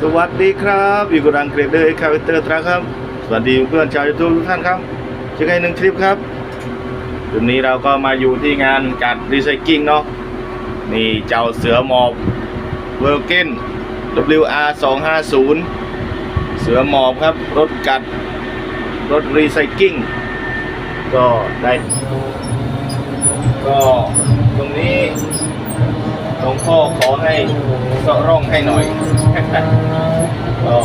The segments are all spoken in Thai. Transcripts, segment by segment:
สวัสดีครับอยู่กับรังเกรดเดอร์คาเวเตอร์ทรัครับ สวัสดีเพื่อนชาวยูทูบทุกท่านครับเจอกันอีกหนึ่งคลิปครับวันนี้เราก็มาอยู่ที่งานจัดรีไซเคิลเนาะนี่เจ้าเสือหมอบเวอร์เกน WR 250เสือหมอบครับ รถกัด รถรีไซเคิลก็ได้ ก็ตรงนี้ ลวงพ่อขอให้ก็ร่องให้หน่อยก็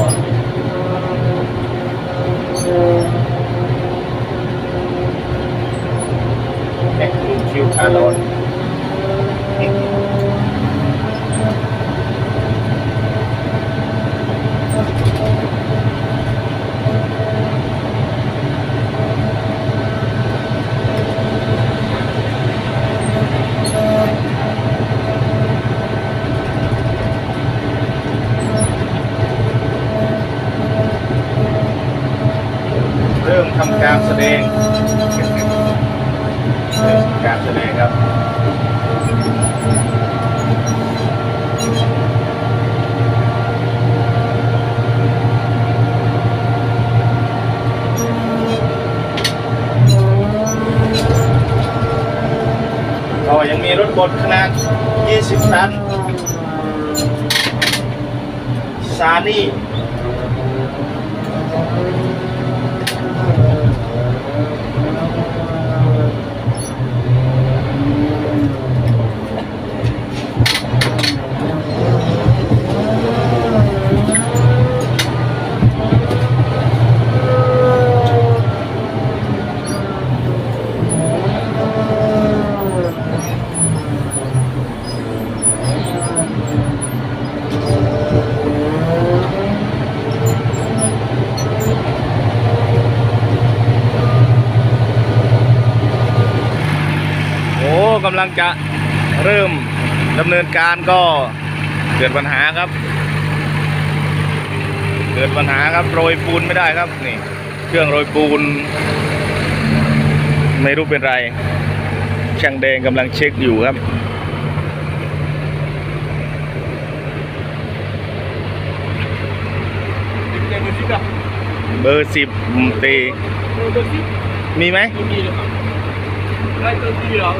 แข่งคืนคิวคาร์ลอนเริ่มทำการแส ดงเริ่มการแสดงครับก็ยังมีรถบดขนาด 20 ตัน ซานี่ ลังจะเริ่มดำเนินการก็เกิดปัญหาครับ เกิดปัญหาครับโรยปูนไม่ได้ครับนี่ เครื่องโรยปูน ไม่รู้เป็นไรช่างแดงกำลังเช็คอยู่ครับเบอร์สิบอะเบอร์สิบตีเบอร์สิบมีไหมไม่มีเลยครับไล่เบอร์สิบเหรอ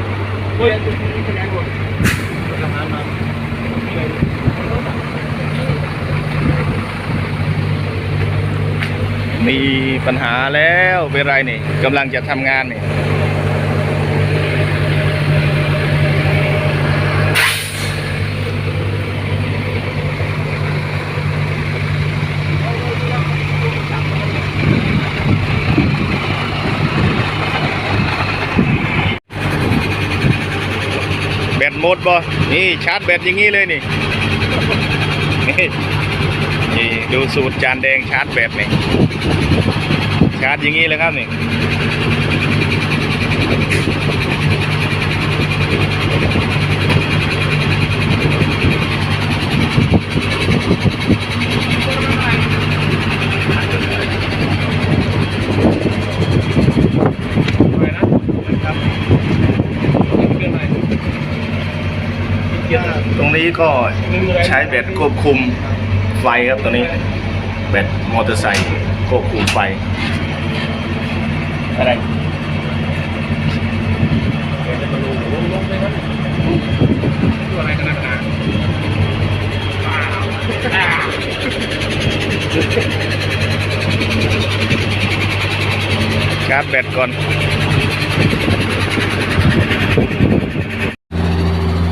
มีปัญหาแล้วเป็นไรนี่กำลังจะทำงานนี่ บตหมดบ่นี่ชาร์จแบตอย่างนี้เลยนี่ นี่นี่ดูสูตรจานแดงชาร์จแบตนี่ ชาร์จอย่างนี้เลยครับนี่ ไปนะครับเกินไป ตรงนี้ก็ใช้แบตควบคุมไฟครับตัวนี้แบตมอเตอร์ไซค์ควบคุมไฟอะไรตัวอะไรกันนักหนาว้าวอ่าชาร์จแบตก่อน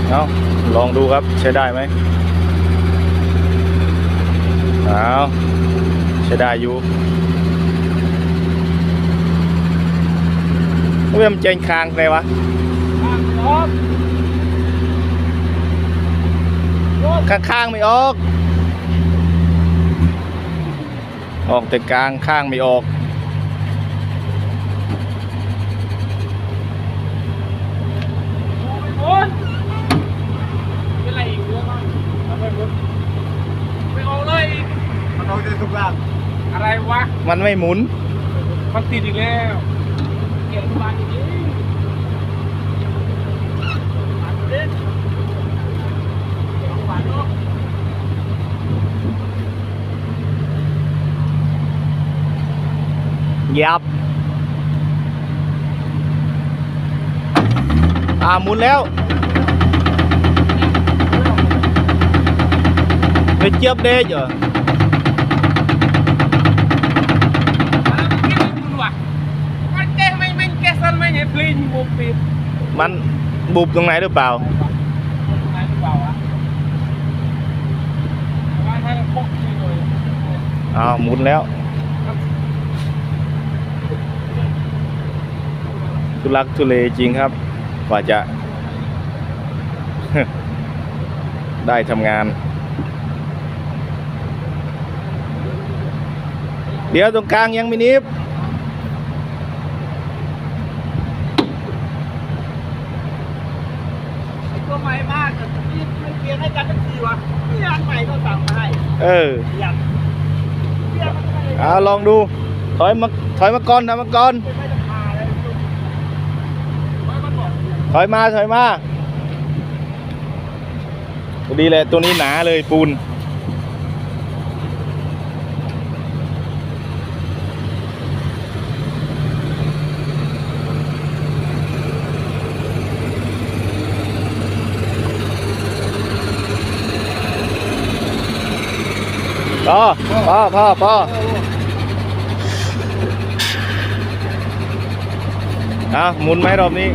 เอา ลองดูครับใช้ได้ไหมเอาใช้ได้อยู่เริ่มนเจงคางไปวะข้างข้างไม่ออก ออกแต่กลางข้างไม่ออก มากอะไรวะ มันไม่หมุน มันติดอีกแล้วเกี่ยวกับอีกยับ อ่าหมุนแล้วไปเจี๊ยบเด้เจ้อ นไม่เห็นพลีนบุบปีบมันบุบตรงไหนหรือเปล่าไหนหรือเปล่าอะว่าถ้าพกนี่เลยอ้าวหมุนแล้วทุลักทุเลจริงครับ กว่าจะ ได้ทำงาน เดี๋ยวตรงกลางยังไม่นิบ ไอ้ตัวให ม่มากแต่ที่ไม่เปลี่ยนให้กันทั้งทีวะพี่อันใหม่ก็สั่งมาให้เออเปลี่ยนเปลี่ยนมันก็ไม่ได้เอาลองดู ถอยมาถอยมาก่อนถอยมาก่อนไม่ต้องพาเลยไม่มันบอกถอยมาถอยมาดีเลยตัวนี้หนาเลยปูน พ่อพอพอพออาหมุนไหมรอบนี้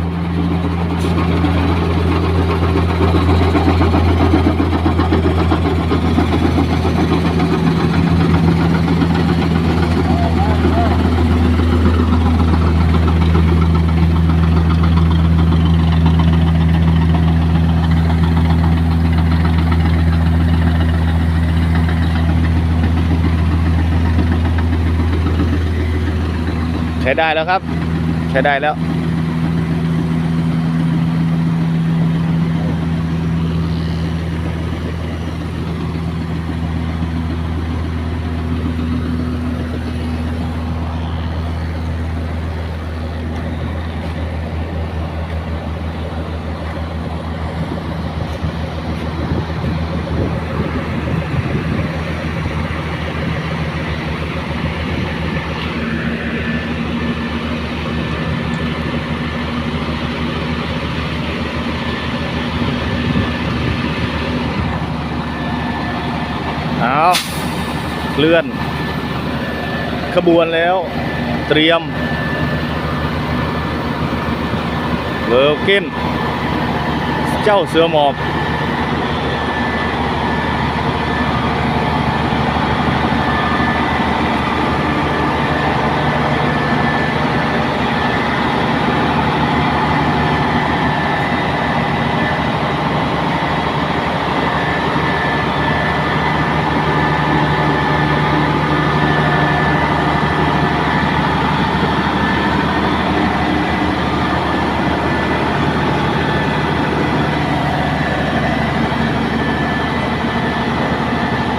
ช้ได้แล้วครับ ใช้ได้แล้ว เอา เลื่อน ขบวนแล้ว เตรียมเวิร์กิน เจ้าเสือหมอบ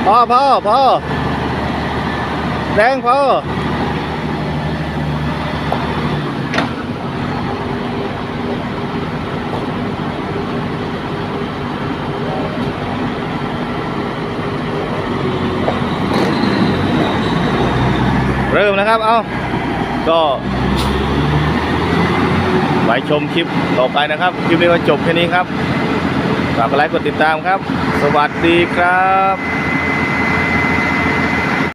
พ่อพ่อพ่อแดงพ่อเริ่มแล้วครับ เอาก็ไปชมคลิปต่อไปนะครับ คลิปนี้ก็จบแค่นี้ครับฝากกดไลค์กดติดตามครับ สวัสดีครับ